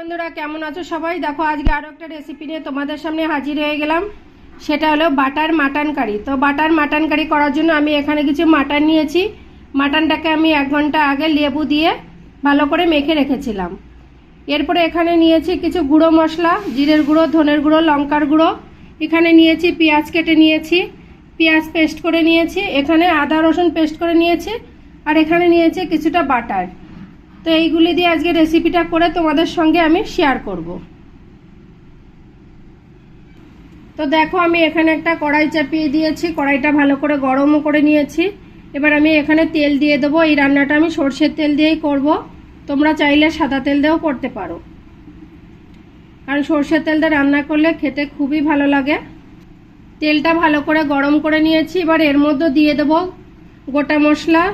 বন্ধুরা, কেমন আছো সবাই? দেখো, আজকে আরও একটা রেসিপি নিয়ে তোমাদের সামনে হাজির হয়ে গেলাম। সেটা হলো বাটার মাটন কারি। তো বাটার মাটন কারি করার জন্য আমি এখানে কিছু মাটন নিয়েছি। মাটনটাকে আমি এক ঘণ্টা আগে লেবু দিয়ে ভালো করে মেখে রেখেছিলাম। এরপরে এখানে নিয়েছি কিছু গুঁড়ো মশলা, জিরের গুঁড়ো, ধনের গুঁড়ো, লঙ্কার গুঁড়ো। এখানে নিয়েছি পেঁয়াজ কেটে নিয়েছি। পেঁয়াজ পেস্ট করে নিয়েছি। এখানে আদা রসুন পেস্ট করে নিয়েছি। আর এখানে নিয়েছি কিছুটা বাটার। তো এইগুলি দিয়ে আজকে রেসিপিটা করে তোমাদের সঙ্গে আমি শেয়ার করব। তো দেখো, আমি এখানে একটা কড়াই চাপিয়ে দিয়েছি। কড়াইটা ভালো করে গরমও করে নিয়েছি। এবার আমি এখানে তেল দিয়ে দেবো। এই রান্নাটা আমি সর্ষের তেল দিয়েই করব। তোমরা চাইলে সাদা তেল দিয়েও করতে পারো। কারণ সর্ষের তেল দিয়ে রান্না করলে খেতে খুবই ভালো লাগে। তেলটা ভালো করে গরম করে নিয়েছি। এবার এর মধ্যে দিয়ে দেবো গোটা মশলা,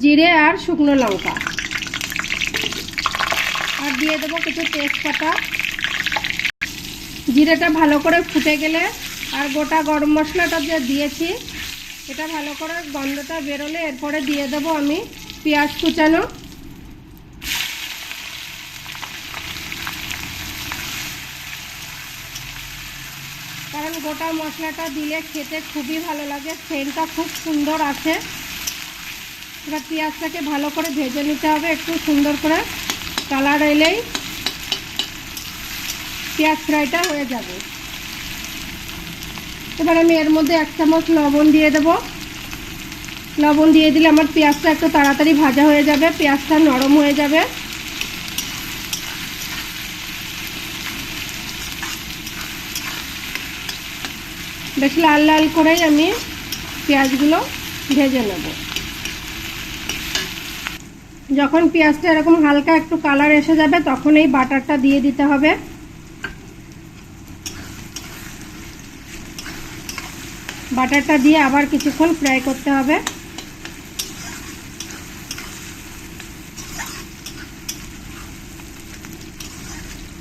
জিরে আর শুকনো লঙ্কা। দিয়ে দেবো কিছু তেজপাতা। জিরেটা ভালো করে ফুটে গেলে আর গোটা গরম মশলাটা যে দিয়েছি, এটা ভালো করে গন্ধটা বেরোলে এরপরে দিয়ে দেবো আমি পেঁয়াজ কুচানো। কারণ গোটা মশলাটা দিলে খেতে খুবই ভালো লাগে, সেন্টটা খুব সুন্দর আছে এবার পেঁয়াজটাকে ভালো করে ভেজে নিতে হবে একটু সুন্দর করে। কালার এলেই পেঁয়াজ ফ্রাইটা হয়ে যাবে। এবার আমি এর মধ্যে এক চামচ লবণ দিয়ে দেব। লবণ দিয়ে দিলে আমার পেঁয়াজটা একটু তাড়াতাড়ি ভাজা হয়ে যাবে, পেঁয়াজটা নরম হয়ে যাবে। বেশ লাল লাল করেই আমি পেঁয়াজগুলো ভেজে নেব। যখন পেঁয়াজটা এরকম হালকা একটু কালার এসে যাবে, তখন এই বাটারটা দিয়ে দিতে হবে। বাটারটা দিয়ে আবার কিছুক্ষণ ফ্রাই করতে হবে।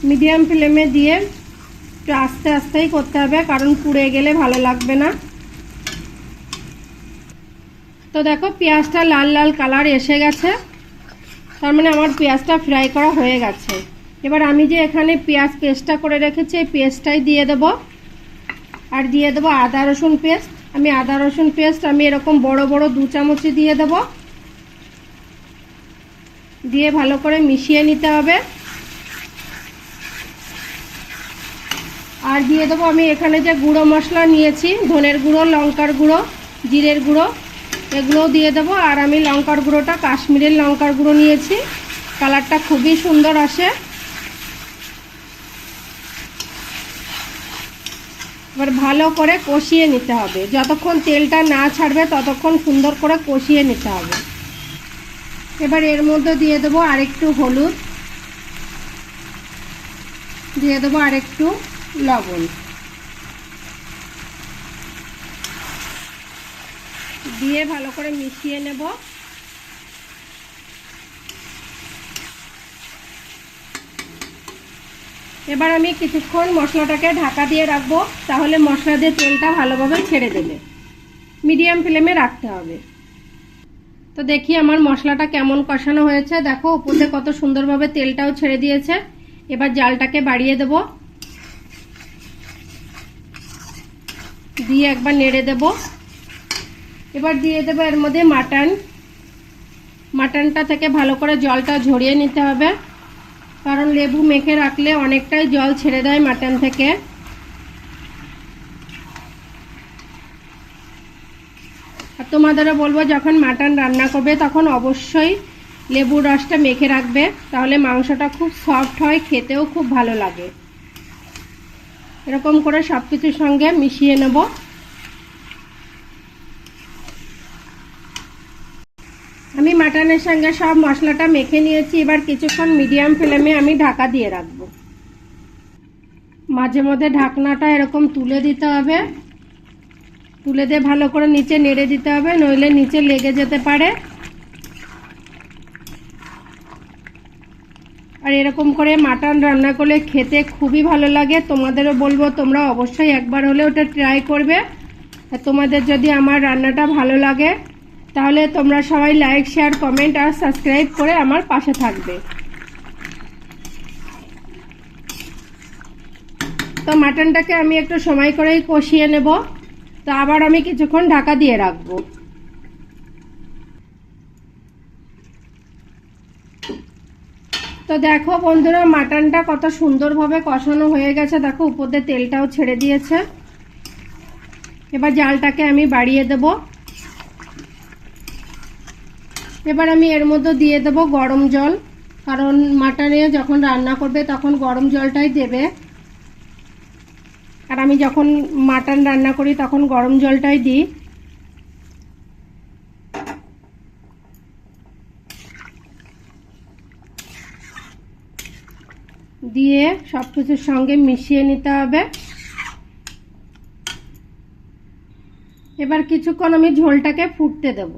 মিডিয়াম ফ্লেমে দিয়ে একটু আস্তে আস্তেই করতে হবে, কারণ পুড়ে গেলে ভালো লাগবে না। তো দেখো, পেঁয়াজটা লাল লাল কালার এসে গেছে। তার মানে আমার পেঁয়াজটা ফ্রাই করা হয়ে গেছে। এবার আমি যে এখানে পেঁয়াজ পেস্টটা করে রেখেছি পেস্টটাই দিয়ে দেব। আর দিয়ে দেবো আদা, রসুন পেস্ট। আমি আদা, রসুন পেস্ট আমি এরকম বড় বড় দু চামচই দিয়ে দেব। দিয়ে ভালো করে মিশিয়ে নিতে হবে। আর দিয়ে দেবো আমি এখানে যে গুঁড়ো মশলা নিয়েছি, ধনের গুঁড়ো, লঙ্কার গুঁড়ো, জিরের গুঁড়ো। এগুলোও দিয়ে দেবো। আর আমি লঙ্কার গুঁড়োটা, কাশ্মীরের লঙ্কার গুঁড়ো নিয়েছি। কালারটা খুবই সুন্দর আসে। এবার ভালো করে কষিয়ে নিতে হবে। যতক্ষণ তেলটা না ছাড়বে, ততক্ষণ সুন্দর করে কষিয়ে নিতে হবে। এবার এর মধ্যে দিয়ে দেবো আরেকটু হলুদ। দিয়ে দেবো আরেকটু লবণ। দিয়ে ভালো করে মিশিয়ে নেব। এবার আমি কিছুক্ষণ মশলাটাকে ঢাকা দিয়ে রাখব, তাহলে মশলা দিয়ে তেলটা ভালোভাবে ছেড়ে দেবে। মিডিয়াম ফ্লেমে রাখতে হবে। তো দেখি আমার মশলাটা কেমন কষানো হয়েছে। দেখো, উপরে কত সুন্দরভাবে তেলটাও ছেড়ে দিয়েছে। এবার জালটাকে বাড়িয়ে দেব। দিয়ে একবার নেড়ে দেব। এবার দিয়ে দেবো এর মধ্যে মাটন। মাটনটা থেকে ভালো করে জলটা ঝরিয়ে নিতে হবে। কারণ লেবু মেখে রাখলে অনেকটাই জল ছেড়ে দেয় মাটন থেকে। আর তোমাদেরও বলব, যখন মাটন রান্না করবে, তখন অবশ্যই লেবুর রসটা মেখে রাখবে। তাহলে মাংসটা খুব সফট হয়, খেতেও খুব ভালো লাগে। এরকম করে সব কিছুর সঙ্গে মিশিয়ে নেব। আমি মাটনের সঙ্গে সব মশলাটা মেখে নিয়েছি, এবার কিছুক্ষণ মিডিয়াম ফ্লেমে আমি ঢাকা দিয়ে রাখব। মাঝে মধ্যে ঢাকনাটা এরকম তুলে দিতে হবে। তুলে দিয়ে ভালো করে নিচে নেড়ে দিতে হবে, নইলে নিচে লেগে যেতে পারে। আর এরকম করে মাটন রান্না করলে খেতে খুবই ভালো লাগে। তোমাদেরও বলব, তোমরা অবশ্যই একবার হলে ওটা ট্রাই করবে। তোমাদের যদি আমার রান্নাটা ভালো লাগে তাহলে তোমরা সবাই লাইক শেয়ার কমেন্ট আর সাবস্ক্রাইব করে আমার পাশে থাকবে। তো মাটনটাকে আমি একটু সময় করেই কষিয়ে নেব। তো আবার আমি কিছুক্ষণ ঢাকা দিয়ে রাখব। তো দেখো বন্ধুরা, মাটনটা কত সুন্দরভাবে কষানো হয়ে গেছে। দেখো, উপর দিয়ে তেলটাও ছেড়ে দিয়েছে। এবার জালটাকে আমি বাড়িয়ে দেব। এবার আমি এর মধ্যে দিয়ে দেব গরম জল, কারণ মাটনে যখন রান্না করবে তখন গরম জলটাই দেবে। আর আমি যখন মাটন রান্না করি তখন গরম জলটাই দিই। দিয়ে সব কিছুর সঙ্গে মিশিয়ে নিতে হবে। এবার কিছুক্ষণ আমি ঝোলটাকে ফুটতে দেব।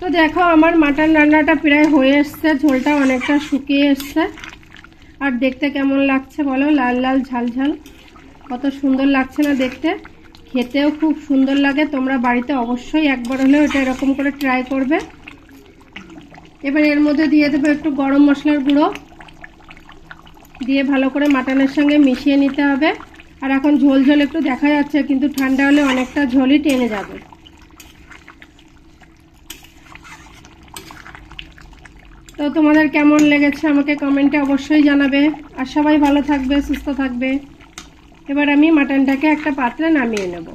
তো দেখো, আমার মাটন রান্নাটা প্রায় হয়ে এসছে, ঝোলটা অনেকটা শুকিয়ে এসছে। আর দেখতে কেমন লাগছে বলো? লাল লাল, ঝাল ঝাল। কত সুন্দর লাগছে না দেখতে? খেতেও খুব সুন্দর লাগে। তোমরা বাড়িতে অবশ্যই একবার হলেও এটা এরকম করে ট্রাই করবে। এবার এর মধ্যে দিয়ে দেবো একটু গরম মশলার গুঁড়ো। দিয়ে ভালো করে মাটনের সঙ্গে মিশিয়ে নিতে হবে। আর এখন ঝোল ঝোল একটু দেখা যাচ্ছে, কিন্তু ঠান্ডা হলে অনেকটা ঝোলই টেনে যাবে। তো তোমাদের কেমন লেগেছে আমাকে কমেন্টে অবশ্যই জানাবে। আর সবাই ভালো থাকবে, সুস্থ থাকবে। এবার আমি মাটনটাকে একটা পাত্রে নামিয়ে নেব।